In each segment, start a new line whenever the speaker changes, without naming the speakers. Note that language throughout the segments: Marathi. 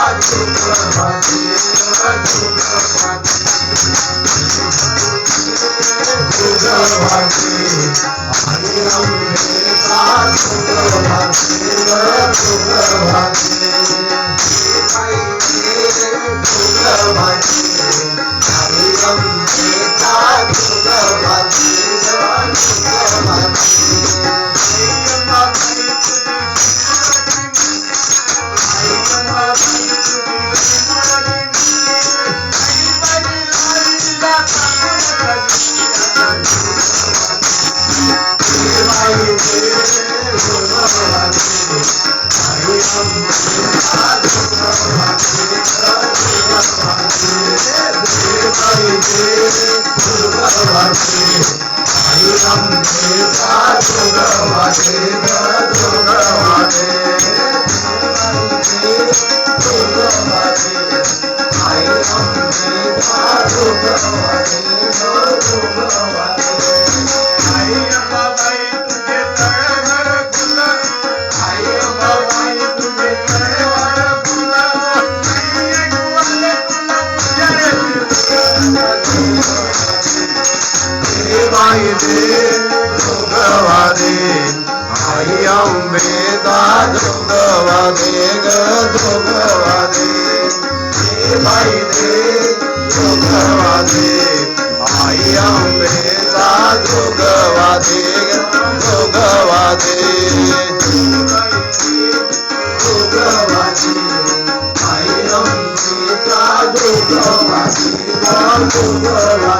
जय सुखाची सुखाची सुखाची सुखाची सुखाची सुखाची हरी ओम हे तात ভগবতে হরিম দেবা ভগবতে ভগবতে ভগবতে হরিম দেবা ভগবতে ভগবতে मायने दुर्गवादे आई अंबेदा दुर्गवादे ग दुर्गवादे हे आई अंबेदा दुर्गवादे ग दुर्गवादे दुर्गवादे आई अंबेदा दुर्गवादे ग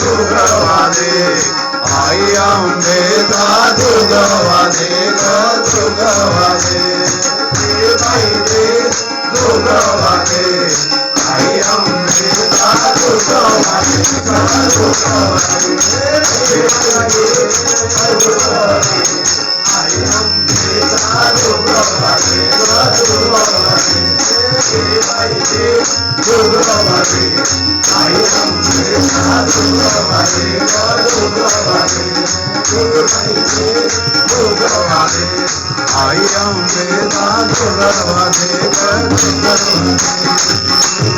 దుర్గవాదే అయ్యం వేద దుర్గవాదే దుర్గవాదే దుర్గవాదే అయ్యం వేద దుర్గవాదే దుర్గవాదే राधे आई हम वेदा दुर्गा राधे दुर्गा राधे